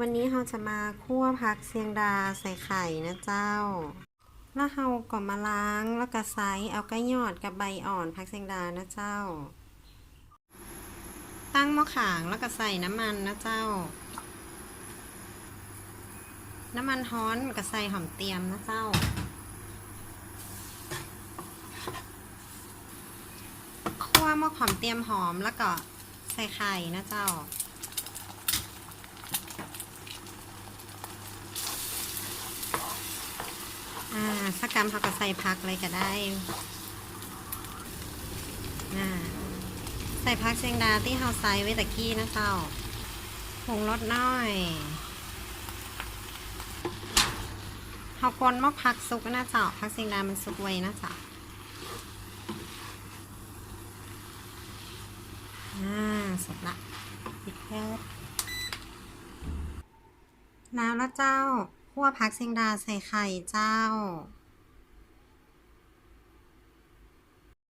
วันนี้เราจะมาคั่วผักเสียงดาใส่ไข่นะเจ้า แล้วเราก็มาล้างแล้วก็ไซส์เอากระยอดกับใบอ่อนผักเสียงดานะเจ้า ตั้งหม้อขางแล้วก็ใส่น้ำมันนะเจ้า น้ำมันฮ้อนก็ใส่หอมเตรียมนะเจ้าคั่วหม้อหอมเตรียมหอมแล้วก็ใส่ไข่นะเจ้า อ่า สักกรรมเขาก็ใส่พักเลยก็ได้อ่าใส่พักเชียงดาที่เฮาใส่ไว้ตะกี้นะเจ้าผงรสน้อยเฮาคนมะพักสุกนะเจ้าพักเชียงดามันสุกไว้นะเจ้าอ่าสุกละปิดแก๊สน้ำแล้วเจ้าคั่วพักเชียงดาใส่ไข่เจ้า